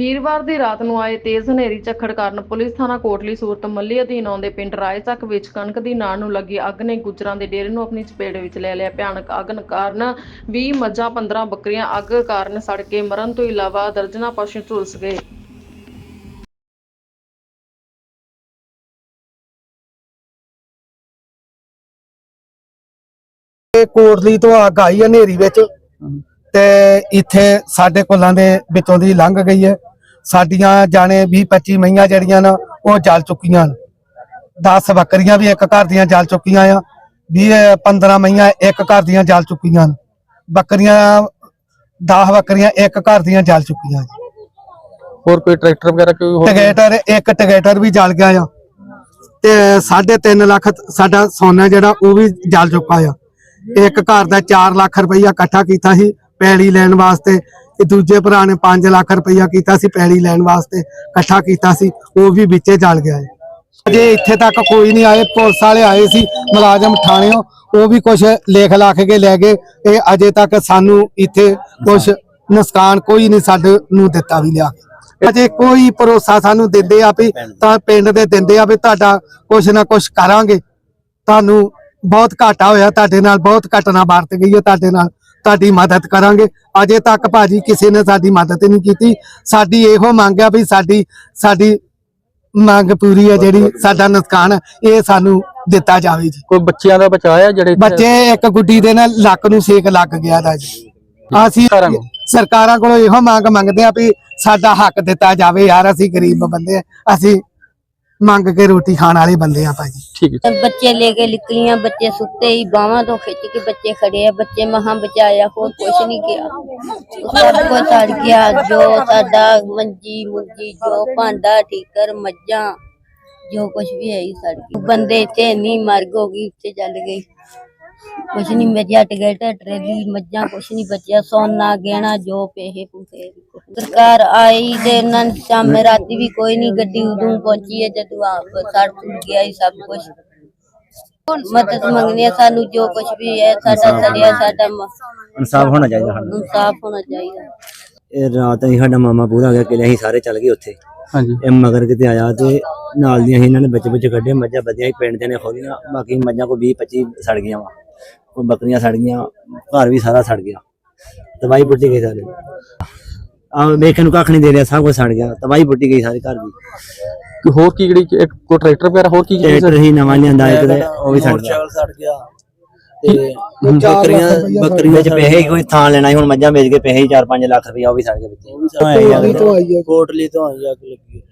ਵੀਰਵਾਰ ਦੀ ਰਾਤ ਨੂੰ ਆਏ ਤੇਜ਼ ਹਨੇਰੀ ਝੱਖੜ ਕਾਰਨ ਪੁਲਿਸ ਥਾਣਾ ਕੋਟਲੀ ਸੂਰਤ ਮੱਲੀ ਅਧੀਨ ਆਉਂਦੇ ਪਿੰਡ ਰਾਏਚੱਕ ਵਿੱਚ ਕਣਕ ਦੀ ਨਾੜ ਨੂੰ ਲੱਗੀ ਅੱਗ ਨੇ ਗੁੱਜਰਾਂ ਦੇ ਡੇਰੇ ਨੂੰ ਆਪਣੀ ਚਪੇਟ ਵਿੱਚ ਲੈ ਲਿਆ। ਭਿਆਨਕ ਅੱਗ ਕਾਰਨ 20 ਮੱਝਾਂ 15 ਬੱਕਰੀਆਂ ਅੱਗ ਕਾਰਨ ਸੜ ਕੇ ਮਰਨ ਤੋਂ ਇਲਾਵਾ ਦਰਜਨਾਂ ਪਸ਼ੂ ਝੁਲਸ ਗਏ। ਇਹ ਕੋਟਲੀ ਤੋਂ ਅੱਗ ਆਈ ਹੈ ਹਨੇਰੀ ਵਿੱਚ ਤੇ ਇੱਥੇ ਸਾਡੇ ਕੁੱਲਾਂ ਦੇ ਵਿੱਚੋਂ ਦੀ ਲੰਘ ਗਈ ਹੈ। ਸਾਡੀਆਂ ਜਾਣੇ 20 25 ਮਈਆਂ ਜਿਹੜੀਆਂ ਨਾ ਉਹ ਜਲ ਚੁੱਕੀਆਂ ਨੇ 10 ਬੱਕਰੀਆਂ ਵੀ ਇੱਕ ਘਰ ਦੀਆਂ ਜਲ ਚੁੱਕੀਆਂ ਆ 20 15 ਮਈਆਂ ਇੱਕ ਘਰ ਦੀਆਂ ਜਲ ਚੁੱਕੀਆਂ ਨੇ ਬੱਕਰੀਆਂ 10 ਬੱਕਰੀਆਂ ਇੱਕ ਘਰ ਦੀਆਂ ਜਲ ਚੁੱਕੀਆਂ ਹੋਰ ਕੋਈ ਟਰੈਕਟਰ ਵਗੈਰਾ ਕੋਈ ਹੋਰ? ਟਿਕੇਟਰ ਇੱਕ ਟਿਕੇਟਰ ਵੀ ਜਲ ਗਿਆ ਆ। ਤੇ 3.5 ਲੱਖ ਸਾਡਾ ਸੋਨਾ ਜਿਹੜਾ ਉਹ ਵੀ ਜਲ ਚੁੱਕਾ ਆ। ਇੱਕ ਘਰ ਦਾ 4 ਲੱਖ ਰੁਪਈਆ ਇਕੱਠਾ ਕੀਤਾ ਸੀ ਪੈਲੀ ਲੈਣ ਵਾਸਤੇ। ਤੇ ਦੂਜੇ ਭਰਾ ਨੇ 5 ਲੱਖ ਰੁਪਈਆ ਕੀਤਾ ਸੀ ਪੈਲੀ ਲੈਣ ਵਾਸਤੇ, ਇਕੱਠਾ ਕੀਤਾ ਸੀ, ਉਹ ਵੀ ਵਿੱਚੇ ਜਲ ਗਿਆ ਅਜੇ ਇੱਥੇ ਤੱਕ ਕੋਈ ਨਹੀਂ ਆਏ, ਪੁਲਿਸ ਵਾਲੇ ਆਏ ਸੀ, ਮੁਲਾਜ਼ਮ ਥਾਣਿਓਂ, ਉਹ ਵੀ ਕੁਝ ਲੇਖ ਲੱਖ ਕੇ ਲੈ ਗਏ ਇਹ ਅਜੇ ਤੱਕ ਸਾਨੂੰ ਇੱਥੇ ਕੁਝ ਨੁਕਸਾਨ ਕੋਈ ਨਹੀਂ ਸਾਡੇ ਨੂੰ ਦਿੱਤਾ ਵੀ ਲਿਆ। ਕੇ। ਅਜੇ ਕੋਈ ਭਰੋਸਾ ਸਾਨੂੰ ਦਿੰਦੇ ਆ ਵੀ ਤਾਂ ਪਿੰਡ ਦੇ ਦਿੰਦੇ ਆ ਵੀ ਤੁਹਾਡਾ ਕੁਝ ਨਾ ਕੁਝ ਕਰਾਂਗੇ। ਤੁਹਾਨੂੰ ਬਹੁਤ ਘਾਟਾ ਹੋਇਆ ਤੁਹਾਡੇ ਨਾਲ, ਬਹੁਤ ਘਟਨਾ ਵਰਤ ਗਈ ਹੈ ਤੁਹਾਡੇ ਨਾਲ। ਤੁਹਾਡੀ ਮਦਦ ਕਰਾਂਗੇ। ਅਜੇ ਤੱਕ ਭਾਜੀ ਕਿਸੇ ਨੇ ਸਾਡੀ ਮਦਦ ਨਹੀਂ ਕੀਤੀ। ਸਾਡੀ ਇਹੋ ਮੰਗ ਆ ਵੀ ਸਾਡੀ ਸਾਡੀ ਮੰਗ ਪੂਰੀ ਹੈ ਜਿਹੜੀ ਸਾਡਾ ਨੁਕਸਾਨ ਇਹ ਸਾਨੂੰ ਦਿੱਤਾ ਜਾਵੇ ਜੀ। ਕੋਈ ਬੱਚਿਆਂ ਦਾ ਬਚਾਇਆ ਜਿਹੜੇ ਬੱਚੇ ਇੱਕ ਗੁੱਡੀ ਦੇ ਨਾਲ ਲੱਕ ਨੂੰ ਸੇਕ ਲੱਗ ਗਿਆ ਦਾ ਜੀ। ਅਸੀਂ? ਸਰਕਾਰਾਂ ਕੋਲੋਂ ਇਹੋ ਮੰਗ ਮੰਗਦੇ ਆ ਵੀ ਸਾਡਾ ਹੱਕ ਦਿੱਤਾ ਜਾਵੇ ਯਾਰ ਅਸੀਂ ਗਰੀਬ ਬੰਦੇ ਆ। ਅਸੀਂ ਮੰਗ ਕੇ ਰੋਟੀ ਖਾਣ ਵਾਲੇ ਬੰਦੇ ਆ ਭਾਜੀ। ਠੀਕ ਹੈ ਬੱਚੇ ਲੈ ਕੇ ਨਿਕਲੀਆਂ ਬੱਚੇ ਸੁੱਤੇ ਹੀ ਬਾਹਾਂ ਤੋਂ ਖਿੱਚ ਕੇ ਬੱਚੇ ਖੜੇ ਆ ਬੱਚੇ ਮਹਾਂ ਬਚਾਇਆ ਹੋਰ ਕੁਛ ਨਹੀਂ ਗਿਆ। ਸਭ ਕੁਝ ਸੜ ਗਿਆ ਜੋ ਸਾਡਾ ਮੰਜੀ ਮੁੰਜੀ ਜੋ ਭਾਂਡਾ ਠੀਕਰ ਮੱਝਾਂ ਜੋ ਕੁਛ ਵੀ ਹੈ ਹੀ ਸੜ ਗਿਆ। ਬੰਦੇ ਇੱਥੇ ਇੰਨੀ ਮਰਗ ਹੋ ਗਈ ਉੱਤੇ ਚੱਲ ਗਈ ਕੁਛ ਨਹੀਂ ਮੇਰੀਆ ਟਿਕਟ ਟਰੇਲੀ ਮੱਝਾਂ ਕੁਛ ਨਹੀਂ ਬਚਿਆ ਸੋਨਾ ਗਹਿਣਾ ਜੋ ਪੈਸੇ ਪੂਸੇ ਸਰਕਾਰ ਆਈ ਤੇ ਇਹਨਾਂ ਨੇ ਸ਼ਾਮੇ ਰਾਤੀ ਵੀ ਕੋਈ ਨਹੀਂ ਗੱਡੀ ਉਦੋਂ ਪਹੁੰਚੀ ਹੈ ਜਦੋਂ ਆਪ ਸੜ ਸੁੜ ਗਿਆ ਹੀ ਸਭ ਕੁਝ ਮਦਦ ਮੰਗਣੀ ਹੈ ਸਾਨੂੰ ਜੋ ਕੁਝ ਵੀ ਹੈ ਸਾਡਾ ਸੜਿਆ ਸਾਡਾ ਇਨਸਾਫ ਹੋਣਾ ਚਾਹੀਦਾ ਸਾਨੂੰ। ਇਨਸਾਫ ਹੋਣਾ ਚਾਹੀਦਾ। ਇਹ ਰਾਤ ਹੀ ਸਾਡਾ ਮਾਮਾ ਪੂਰਾ ਗਿਆ ਕਿ ਅਸੀਂ ਸਾਰੇ ਚੱਲ ਗਏ ਉੱਥੇ। ਹਾਂਜੀ। ਇਹ ਮਗਰ ਕਿਤੇ ਆਇਆ ਤੇ ਨਾਲ ਦੀਆਂ ਹੀ ਇਹਨਾਂ ਨੇ ਬੱਚੇ ਬੱਚੇ ਕੱਢੇ ਮੱਝਾਂ ਵਧੀਆਂ ਹੀ ਪਿੰਡ ਦੇ ਨੇ ਖੋਲੀਆਂ ਬਾਕੀ ਮੱਝਾਂ ਕੋ 20 25 ਸੜ ਗਈਆਂ ਵਾ। ਕੋਈ ਬੱਕਰੀਆਂ ਸੜ ਗਈਆਂ ਘਰ ਵੀ ਸਾਰਾ ਸੜ ਗਿਆ। ਤਬਾਈ ਪੁੱਟੀ ਗਈ ਸਾਰੇ। ਆ ਵੇਖਣ ਨੂੰ ਕੱਖ ਨਹੀਂ ਦੇ ਰਿਹਾ ਸਭ ਕੁਝ ਸੜ ਗਿਆ। ਤਬਾਈ ਪੁੱਟੀ ਗਈ ਸਾਰੇ ਘਰ ਦੀ। ਕੋਈ ਹੋਰ ਕੀ ਜਿਹੜੀ ਇੱਕ ਕੋਈ ਟਰੈਕਟਰ ਵਗੈਰਾ ਹੋਰ ਕੀ ਚੀਜ਼ ਟਰੈਕਟਰ ਹੀ ਨਵਾਂ ਲਿਆਂਦਾ ਇੱਕ ਤੇ ਉਹ ਵੀ ਸੜ ਗਿਆ। ਸੜ ਗਿਆ। ਤੇ ਬੱਕਰੀਆਂ ਬੱਕਰੀਆਂ ਵਿੱਚ ਪੈਸੇ ਕੋਈ ਥਾਂ ਲੈਣਾ ਸੀ ਹੁਣ ਮੱਝਾਂ ਵੇਚ ਕੇ ਪੈਸੇ 4-5 ਲੱਖ ਰੁਪਇਆ ਉਹ ਵੀ ਸੜ ਗਏ ਵਿੱਚ। ਤੋਂ ਆਈ ਹੈ ਕੋਟਲੀ ਤੋਂ ਆਈ ਅੱਗ ਲੱਗੀ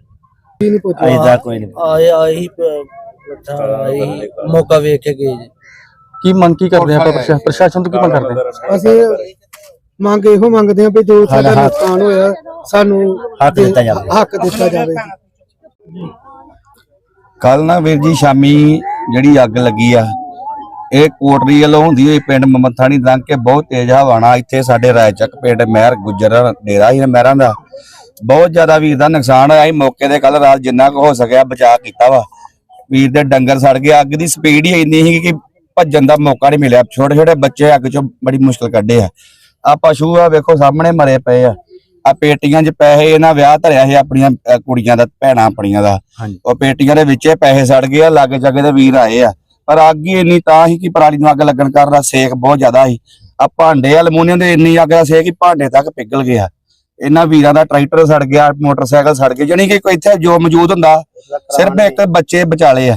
ਨਹੀਂ ਅਜੇ ਤੱਕ ਕੋਈ ਨਹੀਂ ਆਏ ਆਈ ਆਈ ਮੌਕਾ ਵੇਖ ਕੇ ਗਏ ਜੀ ਕੀ ਮੰਗ ਕੀ ਕਰਦੇ ਆਪਾਂ ਪ੍ਰਸ਼ਾ- ਪ੍ਰਸ਼ਾਸਨ ਤੋਂ ਕੀ ਮੰਗ ਕਰਦੇ ਹਾਂ? ਅਸੀਂ ਮੰਗ ਇਹੋ ਮੰਗਦੇ ਆ ਵੀ ਜੋ ਸਾਡਾ ਨੁਕਸਾਨ ਹੋਇਆ ਸਾਨੂੰ ਹੱਕ ਦਿੱਤਾ ਜਾਵੇ। ਹੱਕ ਦਿੱਤਾ ਜਾਵੇ। ਕੱਲ ਨਾ ਵੀਰ ਜੀ ਸ਼ਾਮੀ ਜਿਹੜੀ ਅੱਗ ਲੱਗੀ ਆ ਇਹ ਕੋਟਰੀ ਵੱਲੋਂ ਹੁੰਦੀ ਹੋਈ ਪਿੰਡ ਮਮਥਾਣੀ ਲੰਘ ਕੇ ਬਹੁਤ ਤੇਜ਼ ਹਵਾਣਾ ਇੱਥੇ ਸਾਡੇ ਰਾਇਚੱਕ ਪਿੰਡ ਮਹਿਰ ਗੁੱਜਰ ਡੇਰਾ ਹੀ ਮਹਿਰਾਂ ਦਾ। ਬਹੁਤ ਜ਼ਿਆਦਾ ਵੀਰ ਦਾ ਨੁਕਸਾਨ ਹੋਇਆ ਸੀ। ਮੌਕੇ ਤੇ ਕੱਲ ਰਾਤ ਜਿੰਨਾ ਕੁ ਹੋ ਸਕਿਆ ਬਚਾਅ ਕੀਤਾ ਵਾ। ਵੀਰ ਦੇ ਡੰਗਰ ਸੜ ਗਏ। ਅੱਗ ਦੀ ਸਪੀਡ ਹੀ ਇੰਨੀ ਸੀ ਕਿ ਭੱਜਣ ਦਾ ਮੌਕਾ ਨਹੀਂ ਮਿਲਿਆ। ਛੋਟੇ ਛੋਟੇ ਬੱਚੇ ਅੱਗ ਚੋਂ ਬੜੀ ਮੁਸ਼ਕਲ ਕੱਢੇ ਆ। ਆ ਪਸ਼ੂ ਆ ਵੇਖੋ ਸਾਹਮਣੇ ਮਰੇ ਪਏ ਆ। ਆ ਪੇਟੀਆਂ 'ਚ ਪੈਸੇ ਇਹਨਾਂ ਵਿਆਹ ਧਰਿਆ ਸੀ ਆਪਣੀਆਂ ਅ, ਕੁੜੀਆਂ ਦਾ ਭੈਣਾਂ ਆਪਣੀਆਂ ਦਾ। ਹਾਂਜੀ। ਉਹ ਪੇਟੀਆਂ ਦੇ ਵਿੱਚੇ ਪੈਸੇ ਸੜ ਗਏ ਆ ਲਾਗੇ ਜਾਗੇ ਦੇ ਵੀਰ ਆਏ ਆ। ਪਰ ਅੱਗ ਹੀ ਇੰਨੀ ਤਾਂ ਹੀ ਕਿ ਪਰਾਲੀ ਨੂੰ ਅੱਗ ਲੱਗਣ ਕਾਰਨ ਸੇਕ ਬਹੁਤ ਜ਼ਿਆਦਾ ਸੀ। ਆ ਭਾਂਡੇ ਅਲਮੂਨੀਅਮ ਦੇ ਇੰਨੀ ਅੱਗ ਦਾ ਸੇਕ ਕਿ ਭਾਂਡੇ ਤੱਕ ਪਿਘਲ ਗਿਆ ਇਹਨਾਂ ਵੀਰਾਂ ਦਾ ਟਰੈਕਟਰ ਸੜ ਗਿਆ ਮੋਟਰਸਾਈਕਲ ਸੜ ਗਏ। ਜਾਣੀ ਕਿ ਕੋਈ ਇੱਥੇ ਜੋ ਮੌਜੂਦ ਹੁੰਦਾ ਸਿਰਫ ਇੱਕ ਬੱਚੇ ਬਚਾਲੇ ਆ।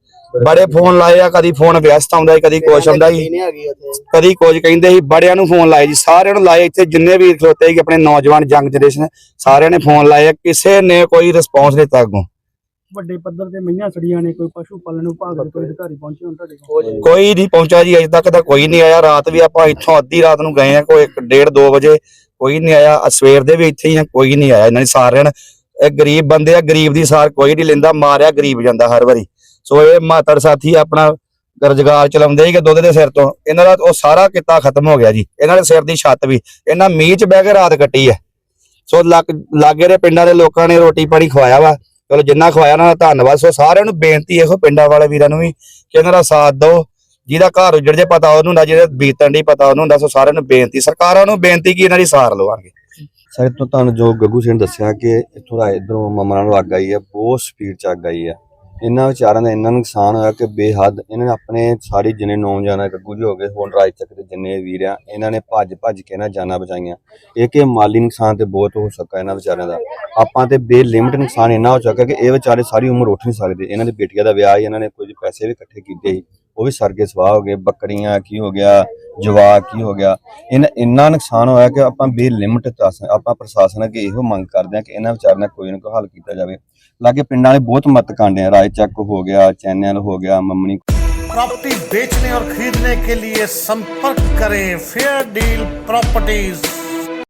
ਬੜੇ ਫੋਨ ਲਾਏ ਆ ਕਦੀ ਫੋਨ ਵਿਅਸਤ ਆਉਂਦਾ ਕਦੀ ਕੁਛ ਆਉਂਦਾ ਉੱਥੇ। ਕਦੀ ਕੁਝ ਕਹਿੰਦੇ ਸੀ ਬੜਿਆਂ ਨੂੰ ਫੋਨ ਲਾਏ ਜੀ ਸਾਰਿਆਂ ਨੂੰ ਲਾਏ ਇੱਥੇ ਜਿੰਨੇ ਵੀ ਖਲੋਤੇ ਸੀ ਆਪਣੇ ਨੌਜਵਾਨ ਯੰਗ ਜਨਰੇਸ਼ਨ ਸਾਰਿਆਂ ਨੇ ਫੋਨ ਲਾਏ ਆ, ਕਿਸੇ ਨੇ ਕੋਈ ਰਿਸਪੌਂਸ ਨਹੀਂ ਦਿੱਤਾ ਅੱਗੋਂ। ਵੱਡੇ ਪੱਧਰ ਤੇ ਮਈਆਂ ਸੜੀਆਂ ਨੇ ਕੋਈ ਪਸ਼ੂ ਪਾਲਣ ਵਿਭਾਗ ਦੇ ਕੋਈ ਅਧਿਕਾਰੀ ਪਹੁੰਚੇ ਹੋਣ ਤੁਹਾਡੇ ਕੋਲ। ਕੋਈ ਨਹੀਂ। ਪਹੁੰਚਿਆ ਜੀ ਅਜੇ ਤੱਕ ਤਾਂ ਕੋਈ ਨਹੀਂ ਆਇਆ ਰਾਤ ਵੀ ਆਪਾਂ ਇੱਥੋਂ ਅੱਧੀ ਰਾਤ ਨੂੰ ਗਏ ਆ ਕੋਈ 1:30 2 ਵਜੇ ਕੋਈ ਨਹੀਂ ਆਇਆ ਸਵੇਰ ਦੇ ਵੀ ਇੱਥੇ ਹੀ ਆ ਕੋਈ ਨਹੀਂ ਆਇਆ ਇਹਨਾਂ ਨੇ ਸਾਰਿਆਂ ਨੇ ਇਹ ਗਰੀਬ ਬੰਦੇ ਆ ਗਰੀਬ ਦੀ ਸਾਰ ਕੋਈ ਨਹੀਂ ਲੈਂਦਾ ਮਾਰਿਆ ਗਰੀਬ ਜਾਂਦਾ ਹਰ ਵਾਰੀ। ਸੋ ਇਹ ਮਾਤੜ ਸਾਥੀ ਆਪਣਾ ਰੁਜ਼ਗਾਰ ਚਲਾਉਂਦੇ ਸੀਗੇ ਦੁੱਧ ਦੇ ਸਿਰ ਤੋਂ। ਇਹਨਾਂ ਦਾ ਉਹ ਸਾਰਾ ਕਿੱਤਾ ਖਤਮ ਹੋ ਗਿਆ ਜੀ। ਇਹਨਾਂ ਦੇ ਸਿਰ ਦੀ ਛੱਤ ਵੀ। ਇਹਨਾਂ ਮੀਂਹ 'ਚ ਬਹਿ ਕੇ ਰਾਤ ਕੱਟੀ ਹੈ। ਸੋ ਲਾਗੇ ਦੇ ਪਿੰਡਾਂ ਦੇ ਲੋਕਾਂ ਨੇ ਰੋਟੀ ਪਾਣੀ ਖਵਾਇਆ ਵਾ। ਚਲੋ ਜਿੰਨਾ ਖਵਾਇਆ ਉਹਨਾਂ ਦਾ ਧੰਨਵਾਦ। ਸੋ ਸਾਰਿਆਂ ਨੂੰ ਬੇਨਤੀ ਇਹੋ ਪਿੰਡਾਂ ਵਾਲੇ ਵੀਰਾਂ ਨੂੰ ਵੀ ਕਿ ਇਹਨਾਂ ਦਾ ਸਾਥ ਦਿਓ। ਜਿਹਦਾ ਘਰ ਉਜੜ ਜੇ ਪਤਾ ਉਹਨੂੰ ਹੁੰਦਾ, ਜਿਹਦੇ ਬੀਤਣ ਦੀ ਪਤਾ ਉਹਨੂੰ ਹੁੰਦਾ, ਸੋ ਸਾਰਿਆਂ ਨੂੰ ਬੇਨਤੀ। ਸਰਕਾਰਾਂ ਨੂੰ ਬੇਨਤੀ ਕਿ ਇਹਨਾਂ ਦੀ ਸਾਰ ਲਵਾਂਗੇ। ਸਰ ਤੋਂ ਤੁਹਾਨੂੰ ਜੋ ਗੱਗੂ ਸਿੰਘ ਦੱਸਿਆ ਕਿ ਇੱਥੋਂ ਦਾ ਇਧਰੋਂ ਮਮਰਾਂ ਨੂੰ ਅੱਗ ਆਈ ਹੈ, ਬਹੁਤ ਸਪੀਡ ਚ ਅੱਗ ਆਈ ਹੈ। ਇਹਨਾਂ ਵਿਚਾਰਿਆਂ ਦਾ ਇੰਨਾ ਨੁਕਸਾਨ ਹੋਇਆ ਕਿ ਬੇਹੱਦ ਇਹਨਾਂ ਨੇ ਆਪਣੇ ਸਾਰੇ ਜਿੰਨੇ ਨੌਜਵਾਨ ਗੱਗੂ ਜੀ ਹੋ ਗਏ, ਹੁਣ ਰਾਜ ਤੱਕ ਦੇ ਜਿੰਨੇ ਵੀਰ ਆ, ਇਹਨਾਂ ਨੇ ਭੱਜ ਭੱਜ ਕੇ ਇਹਨਾਂ ਜਾਨਾਂ ਬਚਾਈਆਂ। ਇਹ ਕਿ ਮਾਲੀ ਨੁਕਸਾਨ ਤੇ ਬਹੁਤ ਹੋ ਸਕਾ ਇਹਨਾਂ ਵਿਚਾਰਿਆਂ ਦਾ। ਆਪਾਂ ਤੇ ਬੇਲਿਮਟ ਨੁਕਸਾਨ ਇੰਨਾ ਹੋ ਚੁੱਕਾ ਕਿ ਇਹ ਵਿਚਾਰੇ ਸਾਰੀ ਉਮਰ ਉੱਠ ਨਹੀਂ ਸਕਦੇ। ਇਹਨਾਂ ਦੇ ਬੇਟੀਆਂ ਦਾ ਵਿਆਹ ਹੀ ਇਹਨਾਂ ਨੇ ਕੁਝ ਪੈਸੇ ਵੀ ਇਕੱਠੇ ਕੀਤੇ ਸੀ। ਉਹ ਵੀ ਸਰਗੇ ਸਵਾਹ ਹੋ ਗਏ ਬੱਕਰੀਆਂ ਕੀ ਹੋ ਗਿਆ ਜਵਾਕ ਕੀ ਹੋ ਗਿਆ ਇਹਨਾਂ ਇੰਨਾ ਨੁਕਸਾਨ ਹੋਇਆ ਕਿ ਆਪਾਂ ਬੇਲਿਮਟ ਦੱਸ ਆਪਾਂ ਪ੍ਰਸ਼ਾਸਨ ਅੱਗੇ ਇਹੋ ਮੰਗ ਕਰਦੇ ਹਾਂ ਕਿ ਇਹਨਾਂ ਵਿਚਾਰਿਆਂ ਦਾ ਕੋਈ ਨਾ ਕੋਈ ਹੱਲ ਕੀਤਾ ਜਾਵੇ ਲਾਗੇ ਪਿੰਡਾਂ ਵਾਲੇ ਬਹੁਤ ਮਤ ਕਾਂਡੇ ਆ ਰਾਏ ਚੱਕ ਹੋ ਗਿਆ ਚੈਨਲ ਹੋ ਗਿਆ ਮੰਮਣੀ प्रॉपर्टी बेचने और खरीदने के लिए संपर्क करें फेयर डील प्रॉपर्टीज